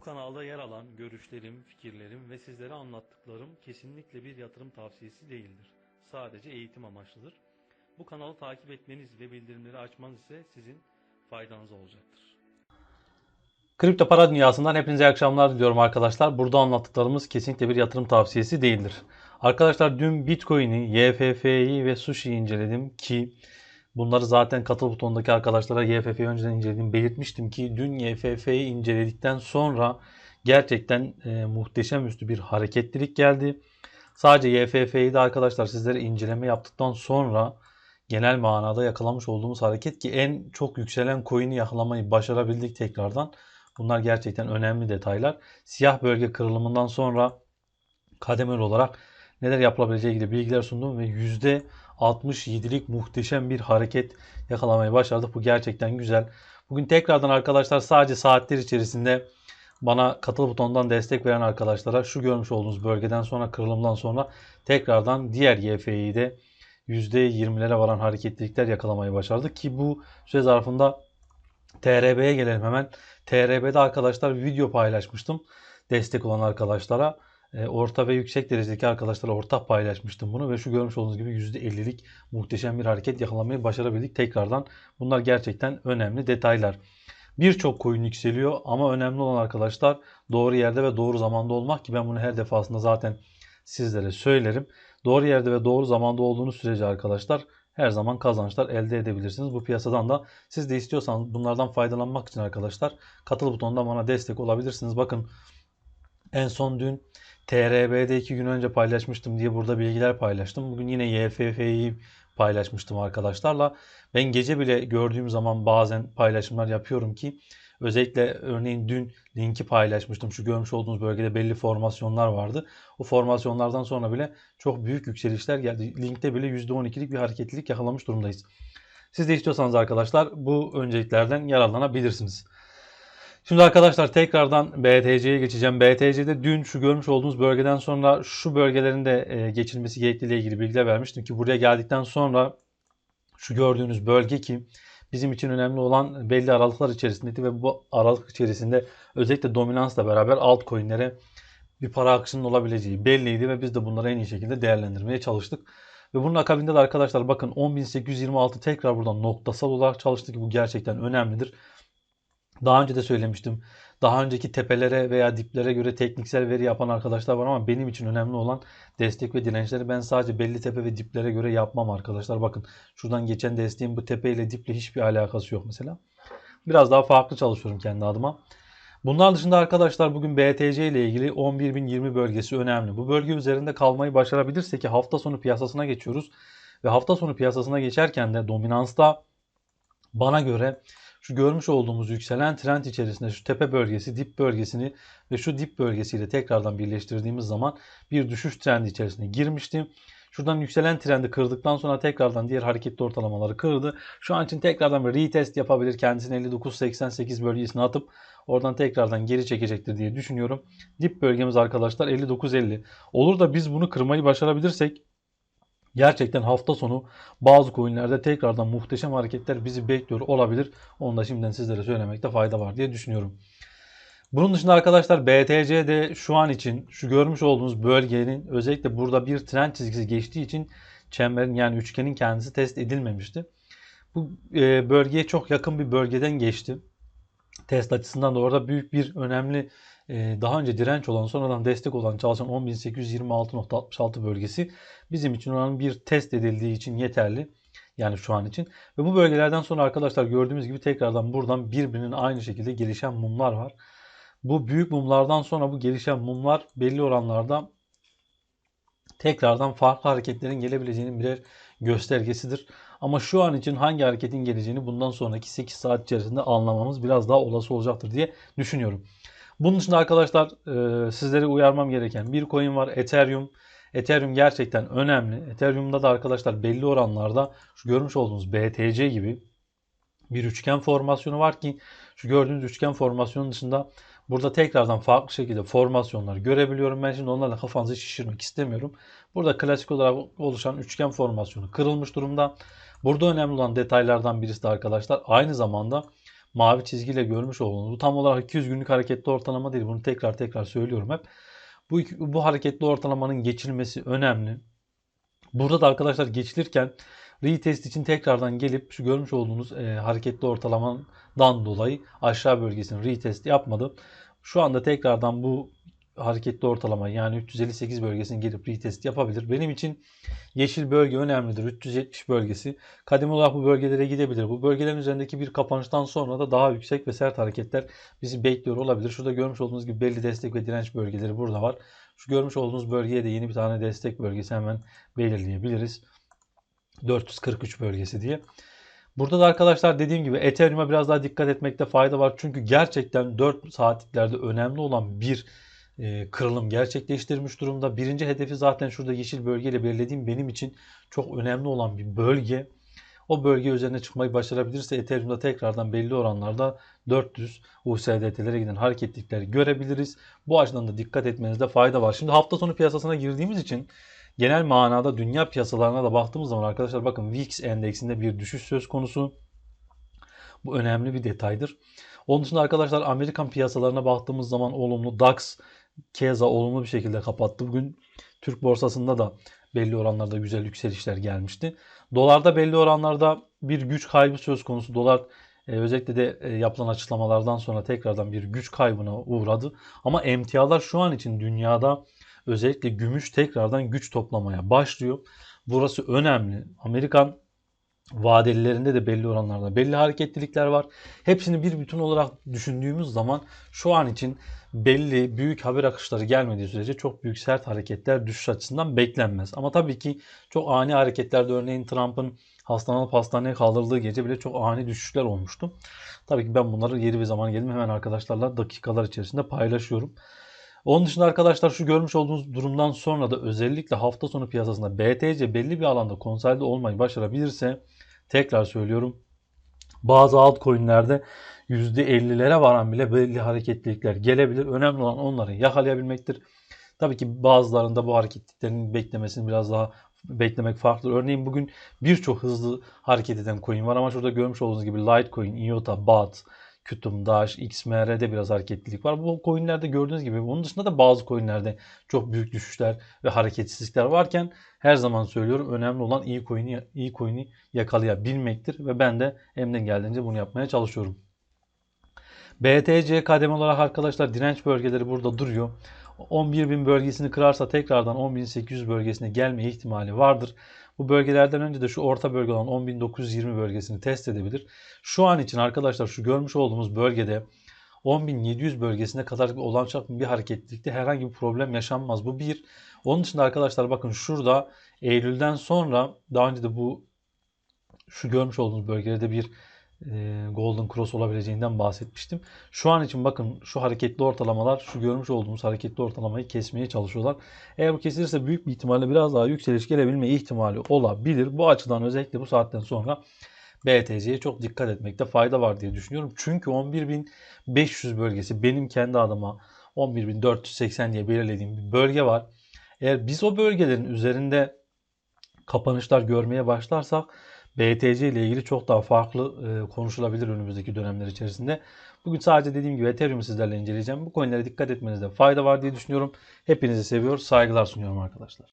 kanalda yer alan görüşlerim, fikirlerim ve sizlere anlattıklarım kesinlikle bir yatırım tavsiyesi değildir. Sadece eğitim amaçlıdır. Bu kanalı takip etmeniz ve bildirimleri açmanız ise sizin faydanıza olacaktır. Kripto para dünyasından hepinize iyi akşamlar diliyorum arkadaşlar. Burada anlattıklarımız kesinlikle bir yatırım tavsiyesi değildir. Arkadaşlar dün Bitcoin'i, YFF'yi ve Sushi'yi inceledim ki bunları zaten katıl butonundaki arkadaşlara YFF'yi önceden incelediğimi belirtmiştim ki dün YFF'yi inceledikten sonra gerçekten e, muhteşem üstü bir hareketlilik geldi. Sadece YFF'yi de arkadaşlar sizlere inceleme yaptıktan sonra genel manada yakalamış olduğumuz hareket ki en çok yükselen coin'i yakalamayı başarabildik tekrardan. Bunlar gerçekten önemli detaylar. Siyah bölge kırılımından sonra kademeli olarak neler yapılabileceği ilgili bilgiler sundum ve %67'lik muhteşem bir hareket yakalamayı başardık. Bu gerçekten güzel. Bugün tekrardan arkadaşlar sadece saatler içerisinde bana katıl butonundan destek veren arkadaşlara şu görmüş olduğunuz bölgeden sonra kırılımdan sonra tekrardan diğer YF'yi de %20'lere varan hareketlilikler yakalamayı başardık ki bu süre zarfında TRB'ye gelelim hemen. TRB'de arkadaşlar video paylaşmıştım. Destek olan arkadaşlara. E, orta ve yüksek derecedeki arkadaşlara ortak paylaşmıştım bunu ve şu görmüş olduğunuz gibi %50'lik muhteşem bir hareket yakalamayı başarabildik tekrardan. Bunlar gerçekten önemli detaylar. Birçok coin yükseliyor ama önemli olan arkadaşlar doğru yerde ve doğru zamanda olmak ki ben bunu her defasında zaten sizlere söylerim. Doğru yerde ve doğru zamanda olduğunuz sürece arkadaşlar her zaman kazançlar elde edebilirsiniz. Bu piyasadan da siz de istiyorsanız bunlardan faydalanmak için arkadaşlar katıl butonundan bana destek olabilirsiniz. Bakın en son dün TRB'de 2 gün önce paylaşmıştım diye burada bilgiler paylaştım. Bugün yine YFF'yi paylaşmıştım arkadaşlarla. Ben gece bile gördüğüm zaman bazen paylaşımlar yapıyorum ki özellikle örneğin dün linki paylaşmıştım. Şu görmüş olduğunuz bölgede belli formasyonlar vardı. O formasyonlardan sonra bile çok büyük yükselişler geldi. Linkte bile %12'lik bir hareketlilik yakalamış durumdayız. Siz de istiyorsanız arkadaşlar bu önceliklerden yararlanabilirsiniz. Şimdi arkadaşlar tekrardan BTC'ye geçeceğim. BTC'de dün şu görmüş olduğunuz bölgeden sonra şu bölgelerin de e, geçilmesi gerektiği ile ilgili bilgiler vermiştim ki buraya geldikten sonra şu gördüğünüz bölge ki bizim için önemli olan belli aralıklar içerisindeydi ve bu aralık içerisinde özellikle dominansla beraber altcoin'lere bir para akışının olabileceği belliydi ve biz de bunları en iyi şekilde değerlendirmeye çalıştık. Ve bunun akabinde de arkadaşlar bakın 10.826 tekrar buradan noktasal olarak çalıştı ki bu gerçekten önemlidir. Daha önce de söylemiştim. Daha önceki tepelere veya diplere göre tekniksel veri yapan arkadaşlar var ama benim için önemli olan destek ve dirençleri ben sadece belli tepe ve diplere göre yapmam arkadaşlar. Bakın şuradan geçen desteğin bu tepe ile diple hiçbir alakası yok mesela. Biraz daha farklı çalışıyorum kendi adıma. Bunlar dışında arkadaşlar bugün BTC ile ilgili 11.020 bölgesi önemli. Bu bölge üzerinde kalmayı başarabilirsek ki hafta sonu piyasasına geçiyoruz. Ve hafta sonu piyasasına geçerken de dominansta bana göre şu görmüş olduğumuz yükselen trend içerisinde şu tepe bölgesi, dip bölgesini ve şu dip bölgesiyle tekrardan birleştirdiğimiz zaman bir düşüş trendi içerisine girmişti. Şuradan yükselen trendi kırdıktan sonra tekrardan diğer hareketli ortalamaları kırdı. Şu an için tekrardan bir retest yapabilir. Kendisini 59.88 bölgesine atıp oradan tekrardan geri çekecektir diye düşünüyorum. Dip bölgemiz arkadaşlar 59.50. Olur da biz bunu kırmayı başarabilirsek Gerçekten hafta sonu bazı coinlerde tekrardan muhteşem hareketler bizi bekliyor olabilir. Onu da şimdiden sizlere söylemekte fayda var diye düşünüyorum. Bunun dışında arkadaşlar BTC'de şu an için şu görmüş olduğunuz bölgenin özellikle burada bir trend çizgisi geçtiği için çemberin yani üçgenin kendisi test edilmemişti. Bu e, bölgeye çok yakın bir bölgeden geçti. Test açısından da orada büyük bir önemli e, daha önce direnç olan sonradan destek olan çalışan 10.826.66 bölgesi bizim için olan bir test edildiği için yeterli. Yani şu an için. Ve bu bölgelerden sonra arkadaşlar gördüğümüz gibi tekrardan buradan birbirinin aynı şekilde gelişen mumlar var. Bu büyük mumlardan sonra bu gelişen mumlar belli oranlarda tekrardan farklı hareketlerin gelebileceğinin birer göstergesidir. Ama şu an için hangi hareketin geleceğini bundan sonraki 8 saat içerisinde anlamamız biraz daha olası olacaktır diye düşünüyorum. Bunun dışında arkadaşlar e, sizleri uyarmam gereken bir coin var Ethereum. Ethereum gerçekten önemli. Ethereum'da da arkadaşlar belli oranlarda şu görmüş olduğunuz BTC gibi bir üçgen formasyonu var ki şu gördüğünüz üçgen formasyonun dışında burada tekrardan farklı şekilde formasyonlar görebiliyorum. Ben şimdi onlarla kafanızı şişirmek istemiyorum. Burada klasik olarak oluşan üçgen formasyonu kırılmış durumda. Burada önemli olan detaylardan birisi de arkadaşlar aynı zamanda mavi çizgiyle görmüş olduğunuz bu tam olarak 200 günlük hareketli ortalama değil. Bunu tekrar tekrar söylüyorum hep. Bu, bu hareketli ortalamanın geçilmesi önemli. Burada da arkadaşlar geçilirken retest için tekrardan gelip şu görmüş olduğunuz e, hareketli ortalamadan dolayı aşağı bölgesini retest yapmadım. Şu anda tekrardan bu hareketli ortalama yani 358 bölgesini gelip retest yapabilir. Benim için yeşil bölge önemlidir. 370 bölgesi. Kademe olarak bu bölgelere gidebilir. Bu bölgelerin üzerindeki bir kapanıştan sonra da daha yüksek ve sert hareketler bizi bekliyor olabilir. Şurada görmüş olduğunuz gibi belli destek ve direnç bölgeleri burada var. Şu görmüş olduğunuz bölgeye de yeni bir tane destek bölgesi hemen belirleyebiliriz. 443 bölgesi diye. Burada da arkadaşlar dediğim gibi Ethereum'a biraz daha dikkat etmekte fayda var. Çünkü gerçekten 4 saatliklerde önemli olan bir e, kırılım gerçekleştirmiş durumda. Birinci hedefi zaten şurada yeşil bölgeyle belirlediğim benim için çok önemli olan bir bölge. O bölge üzerine çıkmayı başarabilirse Ethereum'da tekrardan belli oranlarda 400 USDT'lere giden hareketlikleri görebiliriz. Bu açıdan da dikkat etmenizde fayda var. Şimdi hafta sonu piyasasına girdiğimiz için genel manada dünya piyasalarına da baktığımız zaman arkadaşlar bakın VIX endeksinde bir düşüş söz konusu. Bu önemli bir detaydır. Onun dışında arkadaşlar Amerikan piyasalarına baktığımız zaman olumlu DAX keza olumlu bir şekilde kapattı. Bugün Türk borsasında da belli oranlarda güzel yükselişler gelmişti. Dolarda belli oranlarda bir güç kaybı söz konusu. Dolar e, özellikle de e, yapılan açıklamalardan sonra tekrardan bir güç kaybına uğradı. Ama emtialar şu an için dünyada özellikle gümüş tekrardan güç toplamaya başlıyor. Burası önemli. Amerikan vadelilerinde de belli oranlarda belli hareketlilikler var. Hepsini bir bütün olarak düşündüğümüz zaman şu an için belli büyük haber akışları gelmediği sürece çok büyük sert hareketler düşüş açısından beklenmez. Ama tabii ki çok ani hareketlerde örneğin Trump'ın hastalanıp hastaneye kaldırıldığı gece bile çok ani düşüşler olmuştu. Tabii ki ben bunları yeri ve zaman geldim hemen arkadaşlarla dakikalar içerisinde paylaşıyorum. Onun dışında arkadaşlar şu görmüş olduğunuz durumdan sonra da özellikle hafta sonu piyasasında BTC belli bir alanda konsolide olmayı başarabilirse tekrar söylüyorum bazı altcoin'lerde %50'lere varan bile belli hareketlilikler gelebilir. Önemli olan onları yakalayabilmektir. Tabii ki bazılarında bu hareketliliklerin beklemesini biraz daha beklemek farklı. Örneğin bugün birçok hızlı hareket eden coin var ama şurada görmüş olduğunuz gibi Litecoin, IOTA, BAT, Dash, XMR'de biraz hareketlilik var. Bu coinlerde gördüğünüz gibi bunun dışında da bazı coinlerde çok büyük düşüşler ve hareketsizlikler varken her zaman söylüyorum önemli olan iyi coin'i iyi coin'i yakalayabilmektir ve ben de elimden geldiğince bunu yapmaya çalışıyorum. BTC kademe olarak arkadaşlar direnç bölgeleri burada duruyor. 11.000 bölgesini kırarsa tekrardan 10.800 bölgesine gelme ihtimali vardır. Bu bölgelerden önce de şu orta bölge olan 10.920 bölgesini test edebilir. Şu an için arkadaşlar şu görmüş olduğumuz bölgede 10.700 bölgesine kadar olacak bir hareketlilikte herhangi bir problem yaşanmaz. Bu bir. Onun dışında arkadaşlar bakın şurada Eylül'den sonra daha önce de bu şu görmüş olduğunuz bölgelerde bir Golden Cross olabileceğinden bahsetmiştim. Şu an için bakın şu hareketli ortalamalar şu görmüş olduğumuz hareketli ortalamayı kesmeye çalışıyorlar. Eğer bu kesilirse büyük bir ihtimalle biraz daha yükseliş gelebilme ihtimali olabilir. Bu açıdan özellikle bu saatten sonra BTC'ye çok dikkat etmekte fayda var diye düşünüyorum. Çünkü 11.500 bölgesi benim kendi adıma 11.480 diye belirlediğim bir bölge var. Eğer biz o bölgelerin üzerinde kapanışlar görmeye başlarsak BTC ile ilgili çok daha farklı e, konuşulabilir önümüzdeki dönemler içerisinde. Bugün sadece dediğim gibi Ethereum'u sizlerle inceleyeceğim. Bu coinlere dikkat etmenizde fayda var diye düşünüyorum. Hepinizi seviyor, saygılar sunuyorum arkadaşlar.